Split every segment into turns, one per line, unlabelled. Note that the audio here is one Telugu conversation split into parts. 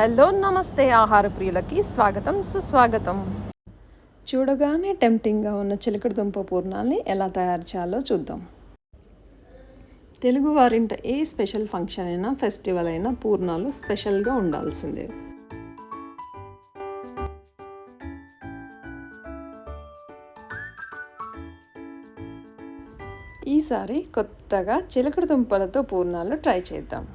హలో నమస్తే ఆహార ప్రియులకి స్వాగతం సుస్వాగతం. చూడగానే టెంప్టింగ్గా ఉన్న చిలకడ దుంప పూర్ణాల్ని ఎలా తయారు చేయాలో చూద్దాం. తెలుగు వారింట ఏ స్పెషల్ ఫంక్షన్ అయినా ఫెస్టివల్ అయినా పూర్ణాలు స్పెషల్గా ఉండాల్సిందే. ఈసారి కొత్తగా చిలకడ దుంపలతో పూర్ణాలు ట్రై చేద్దాం.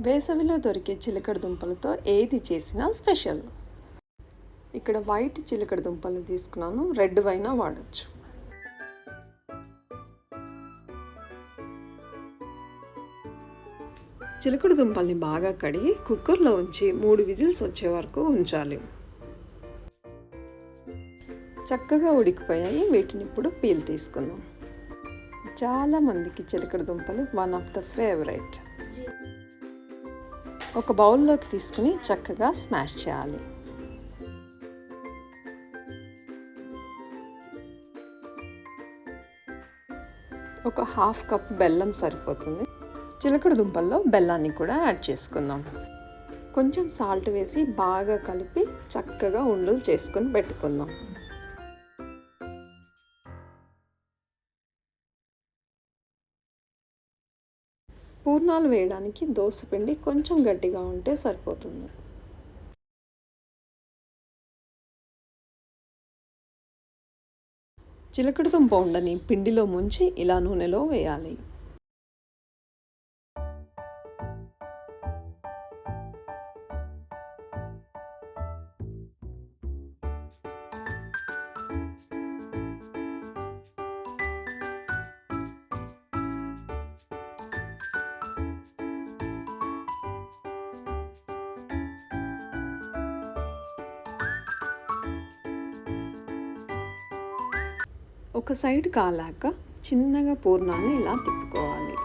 వేసవిలో దొరికే చిలకడ దుంపలతో ఏది చేసినా స్పెషల్. ఇక్కడ వైట్ చిలకడ దుంపలు తీసుకున్నాను రెడ్ వైనా వాడచ్చు. చిలకడ దుంపల్ని బాగా కడిగి కుక్కర్లో ఉంచి మూడు విజిల్స్ వచ్చే వరకు ఉంచాలి. చక్కగా ఉడికిపోయాయి వీటిని ఇప్పుడు పీల్ తీసుకుందాం. చాలా మందికి చిలకడ దుంపలు వన్ ఆఫ్ ద ఫేవరెట్. ఒక బౌల్లోకి తీసుకుని చక్కగా స్మాష్ చేయాలి. ఒక హాఫ్ కప్ బెల్లం సరిపోతుంది. చిలకడ దుంపల్లో బెల్లాన్ని కూడా యాడ్ చేసుకుందాం. కొంచెం సాల్ట్ వేసి బాగా కలిపి చక్కగా ఉండలు చేసుకొని పెట్టుకుందాం. పూర్ణాలు వేయడానికి దోసపిండి కొంచెం గట్టిగా ఉంటే సరిపోతుంది. చిలకడ దుంప ఉండని పిండిలో ముంచి ఇలా నూనెలో వేయాలి. ఒక సైడ్ కాలాక చిన్నగా పూర్ణాన్ని ఇలా తిప్పుకోవాలి.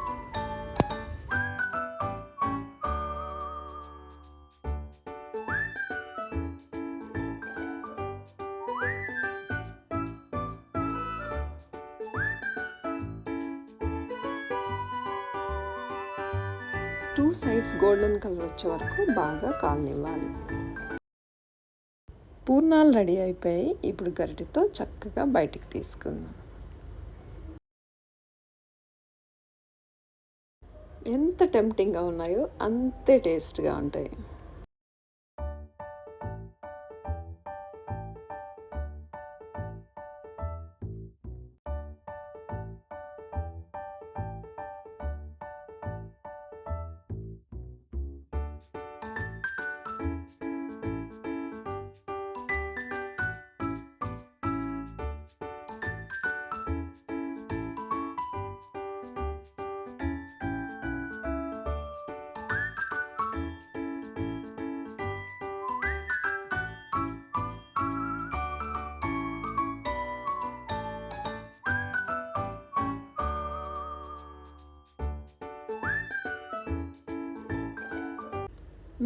టూ సైడ్స్ గోల్డెన్ కలర్ వచ్చే వరకు బాగా కాలనివ్వాలి. పూర్ణాలు రెడీ అయిపోయాయి. ఇప్పుడు గరిటెతో చక్కగా బయటికి తీసుకుందాం. ఎంత టెంప్టింగ్గా ఉన్నాయో అంతే టేస్ట్గా ఉంటాయి.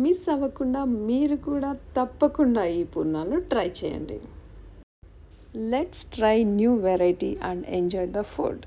మిస్ అవ్వకుండా మీరు కూడా తప్పకుండా ఈ పూర్ణాలు ట్రై చేయండి. Let's try new variety and enjoy the food